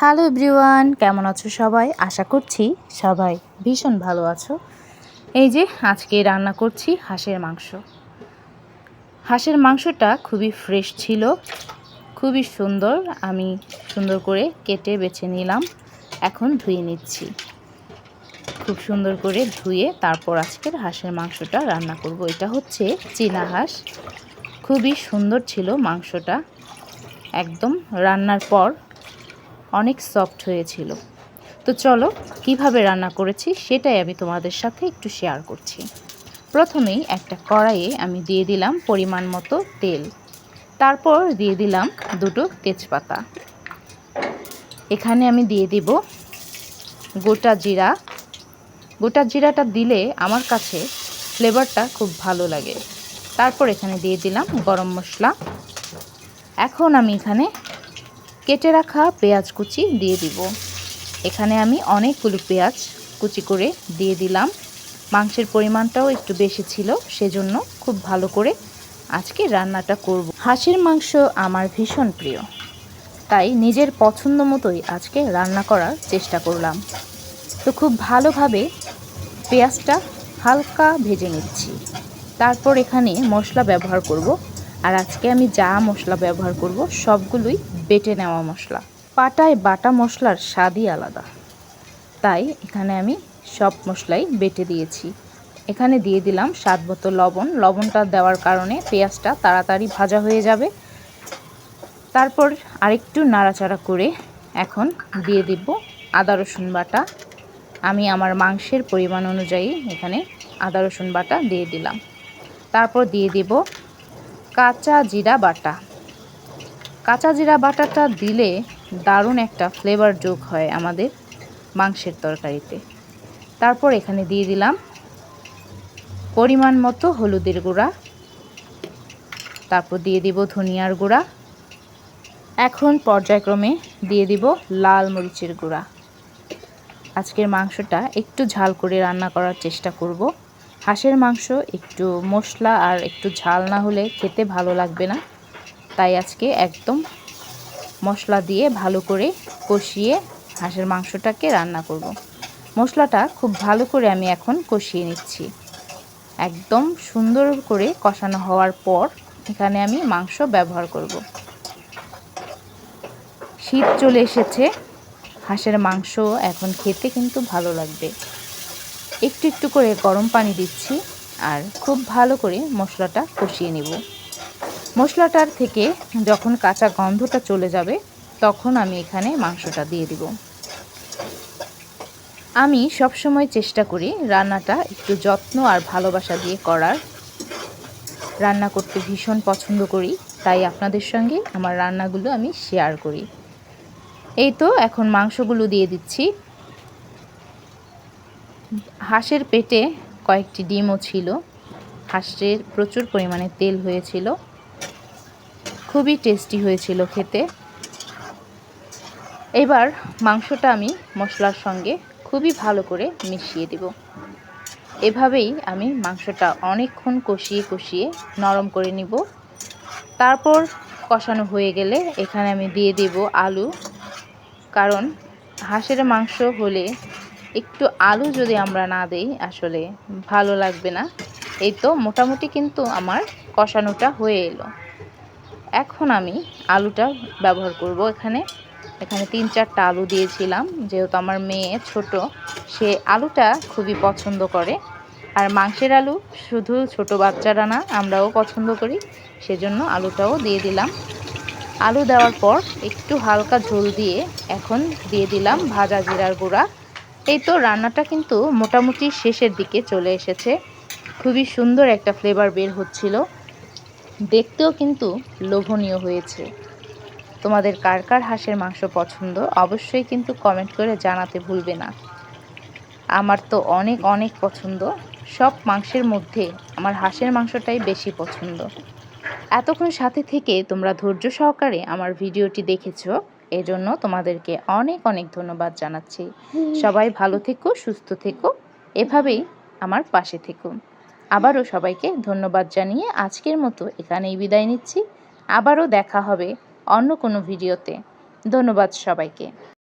Hello everyone, কেমন আছো সবাই? আশা করছি সবাই ভীষণ ভালো আছো। এই যে আজকে রান্না করছি হাঁসের মাংস। হাঁসের মাংসটা খুবই ফ্রেশ ছিল, খুবই সুন্দর। আমি সুন্দর করে কেটে বেছে নিলাম, এখন ধুয়ে নিচ্ছি। খুব সুন্দর করে ধুয়ে তারপর আজকের হাঁসের মাংসটা রান্না করব। এটা হচ্ছে চীনা হাঁস। খুবই সুন্দর ছিল মাংসটা। একদম রান্নার পর অনেক সফট হয়েছিল। তো চলো, কীভাবে রান্না করেছি সেটাই আমি তোমাদের সাথে একটু শেয়ার করছি। প্রথমেই একটা কড়াইয়ে আমি দিয়ে দিলাম পরিমাণ মতো তেল। তারপর দিয়ে দিলাম দুটো তেজপাতা। এখানে আমি দিয়ে দিব গোটা জিরা। গোটা জিরাটা দিলে আমার কাছে ফ্লেভারটা খুব ভালো লাগে। তারপর এখানে দিয়ে দিলাম গরম মশলা। এখন আমি এখানে কেটে রাখা পেঁয়াজ কুচি দিয়ে দিব। এখানে আমি অনেকগুলো পেঁয়াজ কুচি করে দিয়ে দিলাম। মাংসের পরিমাণটাও একটু বেশি ছিল, সেজন্য খুব ভালো করে আজকে রান্নাটা করব। হাঁসের মাংস আমার ভীষণ প্রিয়, তাই নিজের পছন্দ মতোই আজকে রান্না করার চেষ্টা করলাম। তো খুব ভালোভাবে পেঁয়াজটা হালকা ভেজে নিচ্ছি। তারপর এখানে মশলা ব্যবহার করব। আর আজকে আমি যা মশলা ব্যবহার করব, সবগুলোই বেটে নেওয়া মশলা। পাটায় বাটা মশলার স্বাদই আলাদা। তাই এখানে আমি সব মশলাই বেটে দিয়েছি। এখানে দিয়ে দিলাম স্বাদ মতো লবণ। লবণটা দেওয়ার কারণে পেঁয়াজটা তাড়াতাড়ি ভাজা হয়ে যাবে। তারপর আরেকটু নাড়াচাড়া করে এখন দিয়ে দিব আদা, রসুন বাটা। আমি আমার মাংসের পরিমাণ অনুযায়ী এখানে আদা, রসুন বাটা দিয়ে দিলাম। তারপর দিয়ে দিব কাঁচা জিরা বাটা। কাঁচা জিরা বাটাটা দিলে দারুণ একটা ফ্লেভার যোগ হয় আমাদের মাংসের তরকারিতে। তারপর এখানে দিয়ে দিলাম পরিমাণ মতো হলুদের গুঁড়া। তারপর দিয়ে দিব ধনিয়ার গুঁড়া। এখন পর্যায়ক্রমে দিয়ে দিব লাল মরিচের গুঁড়া। আজকের মাংসটা একটু ঝাল করে রান্না করার চেষ্টা করব। হাঁসের মাংস, একটু মশলা আর একটু ঝাল না হলে খেতে ভালো লাগবে না তাই আজকে একদম মশলা দিয়ে ভালো করে কষিয়ে হাঁসের মাংসটাকে রান্না করব। মশলাটা খুব ভালো করে আমি এখন কষিয়ে নিচ্ছি একদম সুন্দর করে কষানো হওয়ার পর এখানে আমি মাংস ব্যবহার করব। শীত চলে এসেছে, হাঁসের মাংস এখন খেতে কিন্তু ভালো লাগবে একটু একটু করে গরম পানি দিচ্ছি আর খুব ভালো করে মশলাটা কষিয়ে নেব। মশলাটার থেকে যখন কাঁচা গন্ধটা চলে যাবে, তখন আমি এখানে মাংসটা দিয়ে দিব। আমি সবসময় চেষ্টা করি রান্নাটা একটু যত্ন আর ভালোবাসা দিয়ে করার। রান্না করতে ভীষণ পছন্দ করি, তাই আপনাদের সঙ্গে আমার রান্নাগুলো আমি শেয়ার করি। এই তো, এখন মাংসগুলো দিয়ে দিচ্ছি। হাঁসের পেটে কয়েকটি ডিমও ছিল। হাঁসের প্রচুর পরিমাণে তেল হয়েছিল। খুবই টেস্টি হয়েছিল খেতে। এবার মাংসটা আমি মশলার সঙ্গে খুবই ভালো করে মিশিয়ে দেব। এভাবেই আমি মাংসটা অনেকক্ষণ কষিয়ে কষিয়ে নরম করে নিব। তারপর কষানো হয়ে গেলে এখানে আমি দিয়ে দেব আলু। কারণ হাঁসের মাংস হলে একটু আলু যদি আমরা না দেই, আসলে ভালো লাগবে না। এই তো মোটামুটি কিন্তু আমার কষানোটা হয়ে এলো। এখন আমি আলুটা ব্যবহার করব এখানে। এখানে তিন চারটা আলু দিয়েছিলাম, যেহেতু আমার মেয়ে ছোট, সে আলুটা খুবই পছন্দ করে। আর মাংসের আলু শুধু ছোট বাচ্চারা না, আমরাও পছন্দ করি, সেজন্য আলুটাও দিয়ে দিলাম। আলু দেওয়ার পর একটু হালকা ঝোল দিয়ে এখন দিয়ে দিলাম ভাজা জিরার গুঁড়া। এই তো রান্নাটা কিন্তু মোটামুটি শেষের দিকে চলে এসেছে। খুবই সুন্দর একটা ফ্লেভার বের হচ্ছিল। দেখতেও কিন্তু লোভনীয় হয়েছে। তোমাদের কার কার হাঁসের মাংস পছন্দ অবশ্যই কিন্তু কমেন্ট করে জানাতে ভুলবে না। আমার তো অনেক অনেক পছন্দ। সব মাংসের মধ্যে আমার হাঁসের মাংসটাই বেশি পছন্দ। এতক্ষণ সাথে থেকে তোমরা ধৈর্য সহকারে আমার ভিডিওটি দেখেছ। এজন্য তোমাদেরকে অনেক অনেক ধন্যবাদ জানাচ্ছি। সবাই ভালো থেকো সুস্থ থেকো এভাবেই আমার পাশে থেকো। আবারও সবাইকে ধন্যবাদ জানিয়ে আজকের মতো এখানেই বিদায় নিচ্ছি। আবারও দেখা হবে অন্য কোনো ভিডিওতে। ধন্যবাদ সবাইকে।